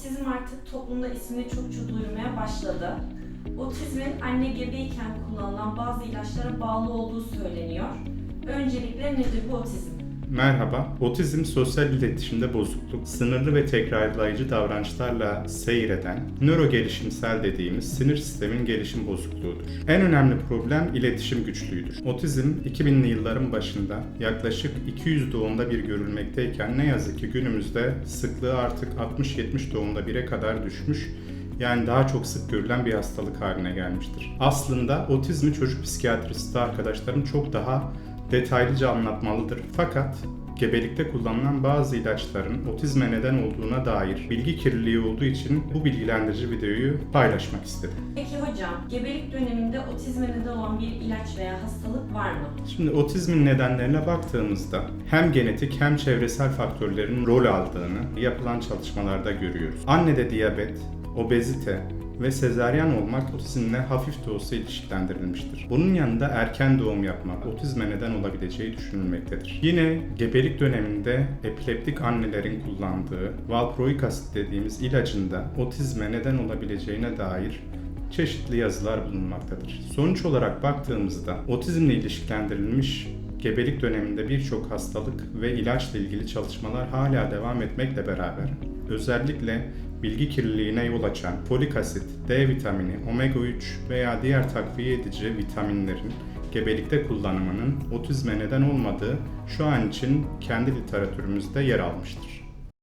otizm artık toplumda ismini çokça duyurmaya başladı. Otizmin anne gebeyken kullanılan bazı ilaçlara bağlı olduğu söyleniyor. Öncelikle nedir bu otizm? Merhaba. Otizm sosyal iletişimde bozukluk, sınırlı ve tekrarlayıcı davranışlarla seyreden, nöro gelişimsel dediğimiz sinir sistemin gelişim bozukluğudur. En önemli problem iletişim güçlüğüdür. Otizm 2000'li yılların başında yaklaşık 200 doğumda bir görülmekteyken ne yazık ki günümüzde sıklığı artık 60-70 doğumda bire kadar düşmüş yani daha çok sık görülen bir hastalık haline gelmiştir. Aslında otizmi çocuk psikiyatristi arkadaşlarım çok daha detaylıca anlatmalıdır. Fakat gebelikte kullanılan bazı ilaçların otizme neden olduğuna dair bilgi kirliliği olduğu için bu bilgilendirici videoyu paylaşmak istedim. Peki hocam, gebelik döneminde otizme neden olan bir ilaç veya hastalık var mı? Şimdi otizmin nedenlerine baktığımızda hem genetik hem çevresel faktörlerin rol aldığını yapılan çalışmalarda görüyoruz. Annede diyabet, obezite ve sezaryen olmak otizmle hafif de olsa ilişkilendirilmiştir. Bunun yanında erken doğum yapmak otizme neden olabileceği düşünülmektedir. Yine gebelik döneminde epileptik annelerin kullandığı valproik asit dediğimiz ilacında otizme neden olabileceğine dair çeşitli yazılar bulunmaktadır. Sonuç olarak baktığımızda otizmle ilişkilendirilmiş gebelik döneminde birçok hastalık ve ilaçla ilgili çalışmalar hala devam etmekle beraber özellikle bilgi kirliliğine yol açan folik asit, D vitamini, omega 3 veya diğer takviye edici vitaminlerin gebelikte kullanımının otizme neden olmadığı şu an için kendi literatürümüzde yer almıştır.